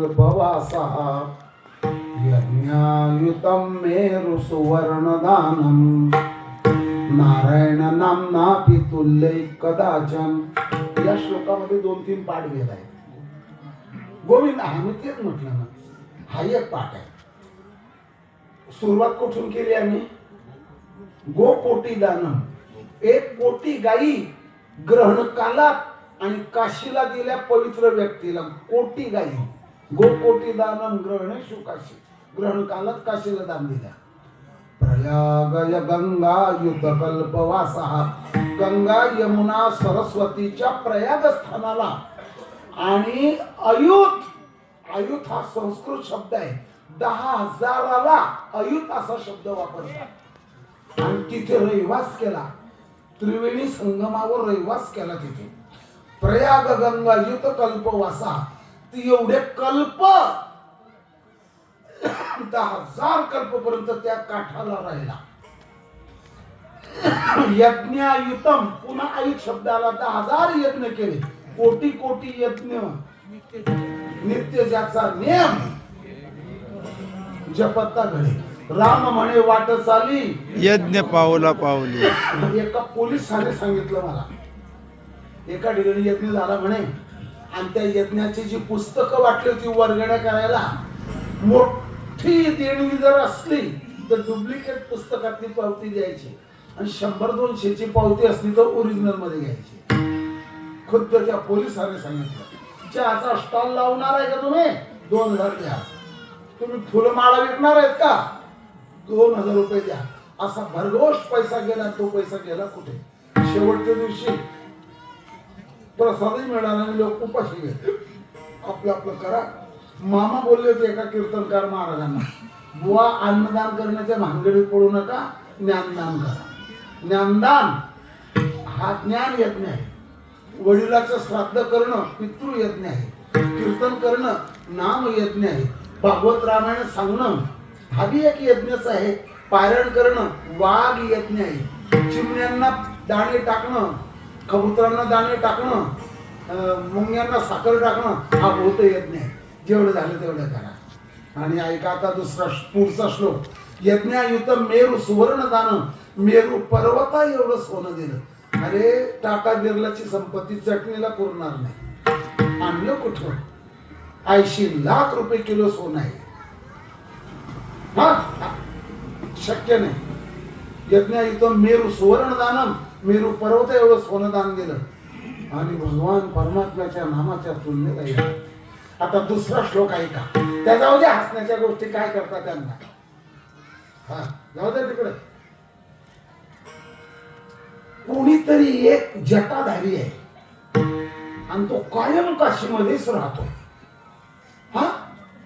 भवासः यज्ञायुतं मेरु सुवर्णदानं। नारायण तुल्यै कदाचन। या श्लोकामध्ये दोन तीन पाठ गेलाय गोविंद हा मी तेच म्हटलं ना हा एक पाठ आहे. सुरुवात कुठून केली आम्ही? गो कोटी दानम एक कोटी गायी ग्रहण कालात आणि काशीला दिल्या पवित्र व्यक्तीला कोटी गायी. गोकोटी दानम ग्रहण शुकाशी. ग्रहण कालात काशीला दान दिला. प्रयागय गंगा युत कल्पवासा गंगा यमुना सरस्वतीच्या प्रयाग स्थानाला आणि अयुत अयुत हा संस्कृत शब्द आहे. दहा हजाराला अयुत असा शब्द वापरला. आणि तिथे रहिवास केला. त्रिवेणी संगमावर रहिवास केला तिथे. प्रयाग गंगा युत कल्पवासा एवढे कल्प. दहा हजार कल्पपर्यंत त्या काठाला राहिला. यज्ञायुतम पुन्हा आयुत शब्दाला दहा हजार यज्ञ केले. कोटी कोटी यज्ञ. नित्य ज्याचा नियम. जपत्ता घडे राम म्हणे वाट चाली. यज्ञ पावला पावली. एका पोलिसाने सांगितलं मला. एका ठिकाणी यज्ञ झाला म्हणे. आणि त्या यज्ञाची जी पुस्तकं वाटली होती वर्गण्या करायला मोठी देणगी जर असली तर डुप्लिकेट पुस्तकातली पावती द्यायची. आणि शंभर दोनशेची पावती असली तर ओरिजिनलमध्ये घ्यायची. खुद्द त्या पोलिसांनी सांगितलं. चहाचा स्टॉल लावणार आहे का तुम्ही? दोन हजार द्या तुम्ही फुलमाळा विकणार आहेत का? दोन हजार रुपये द्या. असा भरघोष पैसा गेला तो पैसा गेला कुठे? शेवटच्या दिवशी प्रसादही मिळाला आणि लोक उपाशी घेत आपलं आपलं करा. मामा बोलले होते एका कीर्तनकार महाराजांना बुवा अन्नदान करण्याच्या भानगडीत पडू नका ज्ञानदान करा. ज्ञानदान हा ज्ञान यज्ञ आहे. वडिलाचं श्राद्ध करणं पितृ यज्ञ आहे. कीर्तन करणं नाम यज्ञ आहे. भागवत रामायण सांगणं हा बी एक यज्ञच आहे. पारायण करणं वाघ यज्ञ आहे. चिमण्यांना दाणे टाकणं कबुतरांना दाणे टाकणं मुंग्यांना साखर टाकणं हा होत येत आहे जेवढं झालं तेवढं करा. आणि ऐका आता दुसरा पुढचा श्लोक. यज्ञायुत मेरू सुवर्ण दान मेरू पर्वता एवढं सोनं दिलं. अरे टाटा बिर्लाची संपत्ती चटणीला पुरणार नाही. आणलं कुठं? ऐंशी लाख रुपये किलो सोनं आहे. हा शक्य नाही. यज्ञायुत मेरू सुवर्ण दानम मेरू पर्वत एवढं सोनं दान दिलं. आणि भगवान परमात्म्याच्या नामाच्या तुलनेला येणार. आता दुसरा श्लोक आहे का? त्या जाऊ द्या हसण्याच्या गोष्टी काय करतात त्यांना. हा जाऊ द्या तिकडे. कोणीतरी एक जटाधारी आहे. आणि तो कायम काशीमध्येच राहतो हा?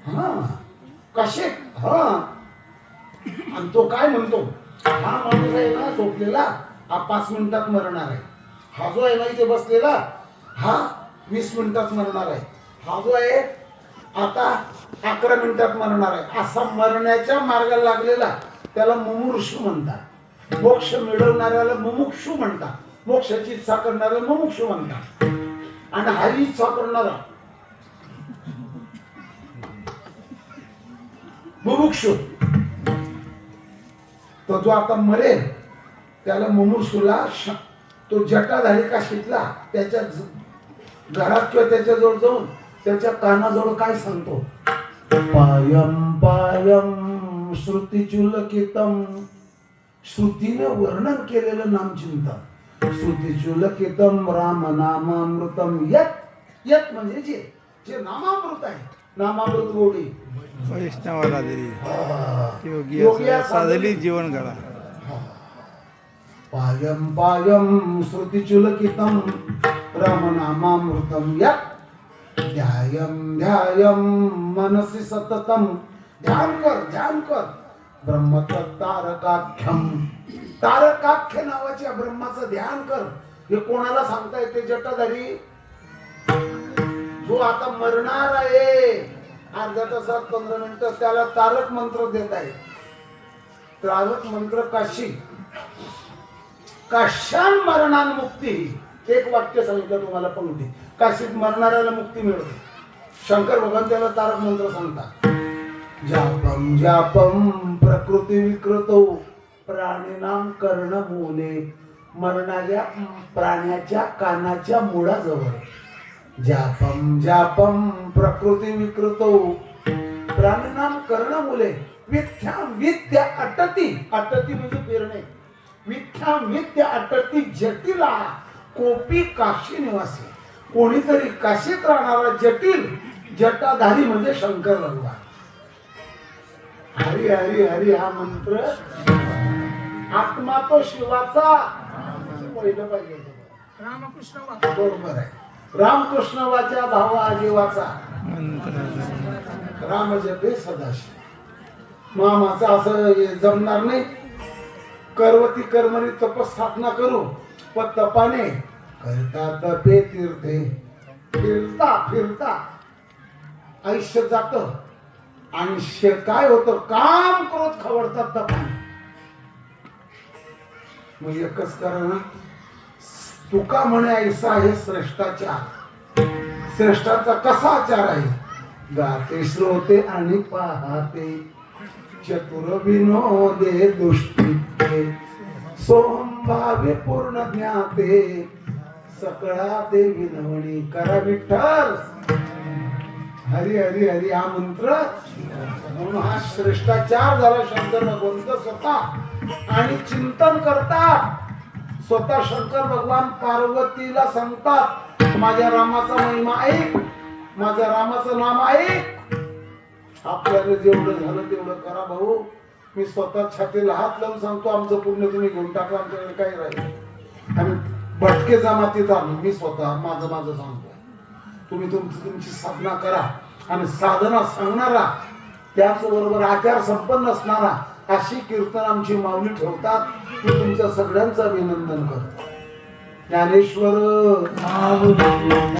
हा. काशी? हा. आणि तो काय म्हणतो? हा माणूस आहे ना झोपलेला. हा पाच मिनिटात मरणार आहे. हा जो आहे ना इथे बसलेला हा वीस मिनिटात मरणार आहे. हा जो आहे आता अकरा मिनिटात मरणार आहे. असा मरण्याच्या मार्गाला लागलेला त्याला मुमुर्षू म्हणतात. मोक्ष मिळवणाऱ्याला मुमुक्षू म्हणतात. मोक्षाची इच्छा करणाऱ्याला मुमुक्षू म्हणतात. आणि हरी इच्छा करणारा मुमुक्षू. तो जो आता मरेल त्याला मुमुर्षूला श- तो जटाधारी का शिकला. त्याच्या घरात किंवा त्याच्याजवळ जाऊन त्याच्या कानाजवळ काय सांगतो? Poem poem श्रुतिचुलकितम. श्रुतीनं वर्णन केलेलं नामचिंतन श्रुतिचुलकितम राम नामामृतम यत यत म्हणजे जे जे नामामृत आहे. नामामृत गोडी. वैष्णवाला योगी साधली जीवन घडा पायम पायम श्रुतिचुलकितं रामनामामृतं यत् ध्यायम ध्यायम मनसि सततं। ध्यान कर ध्यान कर। ब्रह्मतत्तारकाख्यम तारकाख्य नावाच्या ब्रह्माचं ध्यान कर. हे कोणाला सांगता येते जटाधारी? जो आता मरणार आहे. अर्ध्या तासात पंधरा मिनिटं त्याला तारक मंत्र देत आहे. तारक मंत्र काशी. काशान मरणान मुक्ती? एक वाक्य सांगितलं तुम्हाला पंक्ती काशीत मरणाऱ्याला मुक्ती मिळते शंकर भगवान त्याला तारक मंत्र सांगतात. जापम जापम प्रकृती विकृतो प्राणीनाम कर्ण मोने मरणाऱ्या प्राण्याच्या कानाच्या मुळाजवळ. जापम जापम प्रकृती विकृतो प्राणीनाम कर्ण मुले विद्या विद्या अटती. अटती म्हणजे पेरणे. विद्या विद्या अटती जटिला कोपी काशी निवासी. कोणीतरी काशीत राहणारा जटिल जटाधारी म्हणजे शंकर भगवान. हरी हरी हरी हा मंत्र. आत्मा तो शिवाचा. पहिलं पाहिजे. रामकृष्ण बरोबर आहे. रामकृष्ण वाचा भावा जीवाचा मंत्र. राम जपे सदाशिव. मामाचं असं जमणार नाही. करवती कर्मणी तपस्थापना करू व तपाने करता तपे तीर्थे. फिरता फिरता आयुष्य जात. आणि शे काय होतं? काम क्रोध खवडतात तपाने. मग एकच कारण तुका म्हणे ऐसा हे श्रेष्ठाचार श्रेष्ठाचा कसा आचार आहे? गाते श्रोते आणि पाहते. चतुर विनोदे दुष्टिते सोमभावे पूर्ण ज्ञाते सकळा ते विनवणी करा विठ्ठल. हरी हरी हरी हा मंत्र. म्हणून हा श्रेष्ठाचार झाला शंकर भगवंत स्वतः. आणि चिंतन करतात. स्वतः शंकर भगवान पार्वतीला सांगतात माझ्या रामाचा महिमा ऐक. माझ्या रामाचं नाम ऐक. आपल्याला जेवढं झालं तेवढं करा भाऊ. मी स्वतः छातीला हात लावून सांगतो आमचं पुण्य तुम्ही घेऊन टाका आमच्याकडे काही राहील आणि भटके जमातीत आलो मी स्वतः माझं माझं सांगतो. तुम्ही तुमची तुमची साधना करा. आणि साधना सांगणारा त्याचबरोबर आचार संपन्न असणारा अशी कीर्तन आमची माऊली ठेवतात. मी तुमच्या सगळ्यांचं अभिनंदन करतो. ज्ञानेश्वर